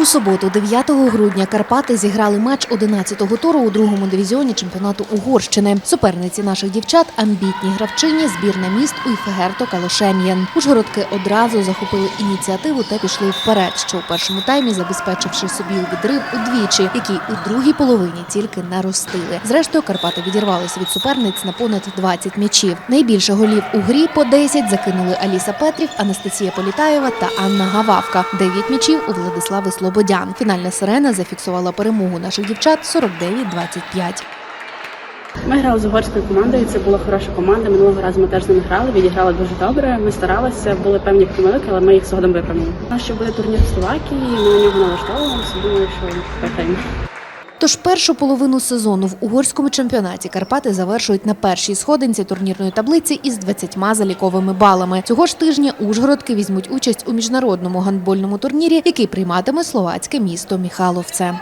У суботу, 9 грудня, Карпати зіграли матч 11-го туру у другому дивізіоні чемпіонату Угорщини. Суперниці наших дівчат амбітні гравчині збірна міст Уйфегерто Калошем'єн. Ужгородки одразу захопили ініціативу та пішли вперед, що у першому таймі забезпечивши собі відрив удвічі, який у другій половині тільки наростили. Зрештою, Карпати відірвалися від суперниць на понад 20 м'ячів. Найбільше голів у грі по 10 закинули Аліса Петрів, Анастасія Політаєва та Анна Гававка. 9 м'ячів у Владислави Слободян. Фінальна сирена зафіксувала перемогу наших дівчат 49-25. Ми грали з угорською командою. Це була хороша команда. Минулого разу ми теж з ними грали, відіграли дуже добре. Ми старалися, були певні помилки, але ми їх згодом виправили. У нас ще буде турнір в Словакії. Ми на нього налаштовуємося. Думаю, що виграємо. Тож першу половину сезону в угорському чемпіонаті Карпати завершують на першій сходинці турнірної таблиці із 20 заліковими балами. Цього ж тижня Ужгородки візьмуть участь у міжнародному гандбольному турнірі, який прийматиме словацьке місто Міхаловце.